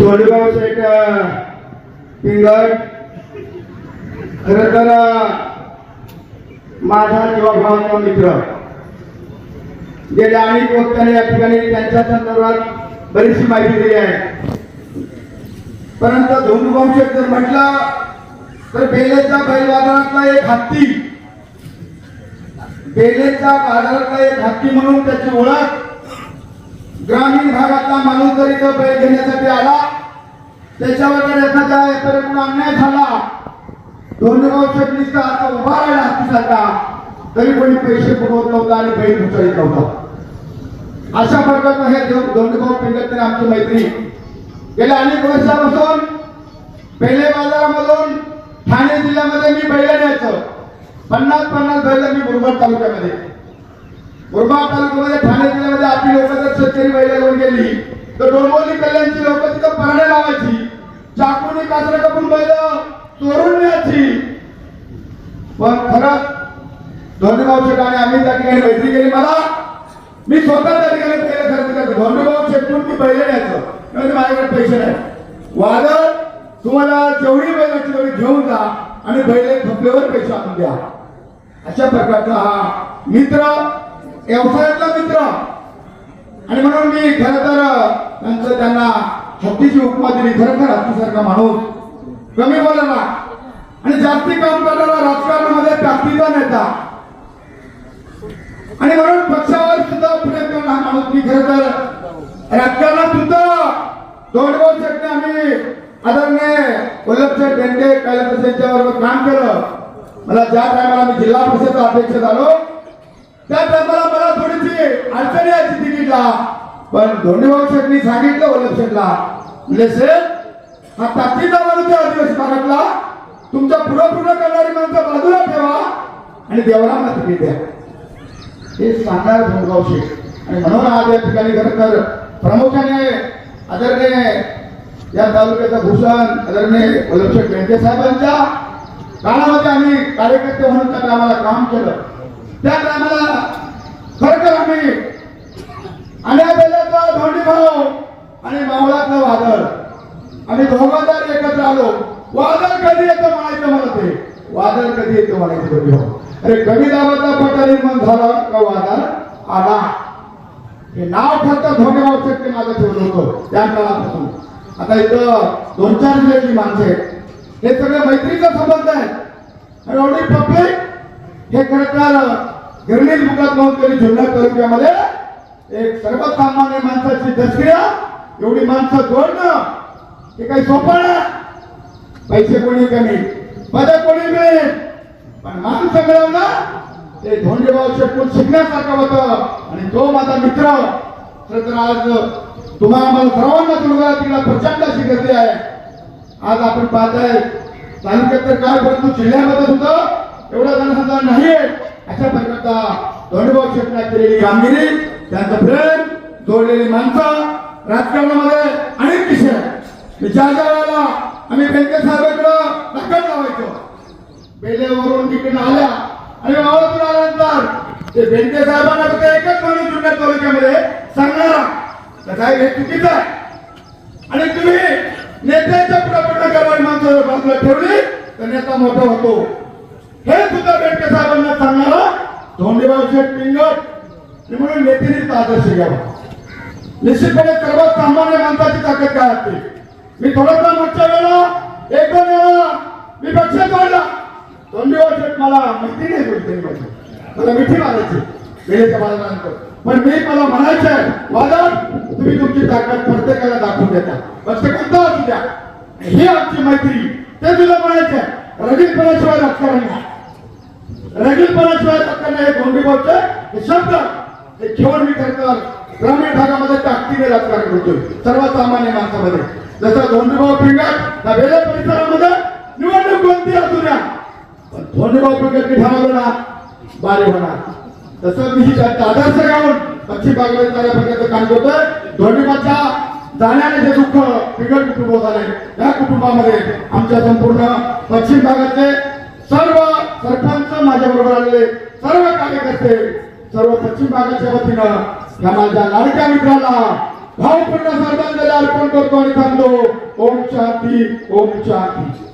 धोंडगाव शेठ पिंगट खर तर माझा जीवाभावाचा मित्र. गेल्या अनेक वक्त्याने या ठिकाणी त्यांच्या संदर्भात बरीचशी माहिती दिली आहे. परंतु धोंडगाव जर म्हटलं तर बेलेच्या बैलबाजारातला एक हत्ती बेलेच्या बाजारातला एक हत्ती म्हणून त्याची ओळख ग्रामीण भागातला माणूस जरी तो बैल घेण्यासाठी आला त्याच्यावर एखादा एखाद्या अन्याय झाला धोंडगाव चटणीचा आता उभा राहिला हत्तीसारखा तरी कोणी पैसे पुरवत नव्हता आणि बैल उचलित नव्हता. अशा प्रकारचं हे दो- धोंडगाव पिंगत आमची मैत्री. गेल्या अनेक वर्षापासून पेले बाजारामधून ठाणे जिल्ह्यामध्ये मी बैल न्यायचं. पन्नास पन्नास बैल मी मुरबाड तालुक्यामध्ये. मुरबाड तालुक्यामध्ये ठाणे जिल्ह्यामध्ये आपली लोक जर शेतकरी महिला घेऊन गेली तर डोंबोली कल्याणची लोक तिथं परडे लावायची. चाकूनी कासरे कापून बैल चोरून न्यायची. पण खरंच धोंडूभाऊ शेट आणि आम्ही त्या ठिकाणी मैत्री केली. मला मी स्वतः त्या ठिकाणी पहिले खरेदी करतो. धोंडूभाऊ शेटून मी पहिले न्यायचं. म्हणजे माझ्याकडे पैसे नाही. वादळ तुम्हाला जेवढी बैलाची असली तेवढी घेऊन जा आणि बैल खपल्यावर पैसे आणून द्या. अशा प्रकारचा हा मित्र व्यवसायातला मित्र. आणि म्हणून मी खर तर त्यांचं त्यांना हत्तीची उपमा दिली. खरं खरोखर हत्तीसारखा माणूस. कमी बोलला आणि जास्ती काम करणारा राजकारणामध्ये ताकदीचा नेता आणि म्हणून पक्षावर सुद्धा प्रेम करणारा हा माणूस मी खरं तर राजकारणात सुद्धा दोन वर्ष आम्ही आदरणीय वल्लभशेठ बेंडे कैलास यांच्याबरोबर काम केलं. मला ज्या टायमाला मी जिल्हा परिषदचा अध्यक्ष झालो त्या टायमाला अडचणी यायची तिकीटला पण धोंडीभाऊ शेठनी सांगितलं वल्लभ शेठला म्हणजे शेठ हा ताकदीचा माणूस आदिवासी भागातला तुमच्या पुढं पुढं करणारी माणसं बाजूला ठेवा आणि देवरांना तिकीट द्या. हे सांगणार धोंडगाव शेठ आणि म्हणून आज या ठिकाणी खरं तर प्रामुख्याने आदरणीय या तालुक्याचा भूषण आदरणीय वल्लभशेठ बेंडे साहेबांच्या काळामध्ये आम्ही कार्यकर्ते म्हणून त्या कामाला काम केलं. त्या टायमाला आम्ही आणि धोंडी भाऊ आणि मावळातलं वादळ. आम्ही दोघांदार एकत्र आलो. वादळ कधी येतं म्हणायचं मला ते? वादळ कधी येतं म्हणायचं धोंडी भाऊ अरे कमी दाबाचा पट्टा निर्माण झाला का वादळ? आला. हे नाव फक्त धोंडी भाऊ शक्ती माझं ठेवलं होतं. त्या काळापासून. आता इथं दोन चार जिल्ह्याची माणसं आहेत. हे सगळं मैत्रीचा संबंध आहे आणि एवढी पब्लिक हे खरं तर गिरणील मुखात नोंद केली जुन्नर तालुक्यामध्ये एक सर्वसामान्य माणसाची दसक्रिया. एवढी माणसं जोडणं हे काही सोपं ना पैसे कोणी कमी पद कोणी मिळेल. पण माणसं मिळवणं ते धोंडेभाऊ शेटकून शिकण्यासारखं होतं. आणि तो माझा मित्र तर आज तुम्हाला मला सर्वांना तुला तिला प्रचंड अशी गर्दी आहे. आज आपण पाहताय तालुक्यात तर काय परंतु जिल्ह्यामध्ये सुद्धा एवढा जनसंख्या नाही अशा प्रकारचा धोंडभाऊ शेटना केलेली कामगिरी त्यांचं प्रेम जोडलेली माणसं राजकारणामध्ये अनेक विषय विचार मी ज्या ज्या वेळेला आम्ही बेंके साहेबांकडं दाखल लावायचो बेलेवरून तिकडे आल्या आणि मावळतून आल्यानंतर ते बेंके साहेबांना फक्त एकच माणूस जुन्या तालुक्यामध्ये सांगणारा तर साहेब हे चुकीचं आहे. आणि तुम्ही नेत्याच्या पुढे पुढे करणारी माणसं बाजूला ठेवली तर नेता मोठा होतो. हे सुद्धा बेडके साहेबांना सांगणारा धोंडीबाब शेठ पिंगट म्हणून नेत्याने आदर्श घ्यावा. निश्चितपणे सर्वात सामान्य माणसाची ताकद काय असते? मी थोडासा मागच्या वेळेला एक दोन वेळा मी पक्ष काढला दोन दिवस मला माहिती नाही बोलते मला मिठी मारायची. वेळेच्या बाजारानंतर पण मी मला म्हणायचं आहे वादळ तुम्ही तुमची ताकद प्रत्येकाला दाखवून देता. पक्ष कोणता असू द्या. ही आमची मैत्री. ते तुला म्हणायचं आहे रगीलपणाशिवाय राजकारण नाही रगीलपणाशिवाय राजकारण हे गोंडीबाबचे हे शब्द हे घेऊन मी खरं ग्रामीण भागामध्ये ताकदीने राजकारण करतोय सर्वसामान्य माणसामध्ये जसं धोंडीभाऊ पिंगट या वेगळ्या परिसरामध्ये निवडणूक कोणती असू द्या पण धोंडीभाऊ पिंगट मी ठरवलं ना बारे होणार तसं मी त्यांचा आदर्श गाऊन पश्चिम भागामध्ये चांगल्या प्रकारचं काम करतोय धोंडीबाच्या जाण्याने जे दुःख पिंगट कुटुंब झाले या कुटुंबामध्ये आमच्या संपूर्ण पश्चिम भागातले सर्व सरपंच माझ्या बरोबर आलेले सर्व कार्यकर्ते सर्व पश्चिम भागाच्या वतीनं या माझ्या लाडक्या मित्राला भावपूर्ण श्रद्धांजली अर्पण करतो आणि थांबतो. ओम शांती ओम शांती.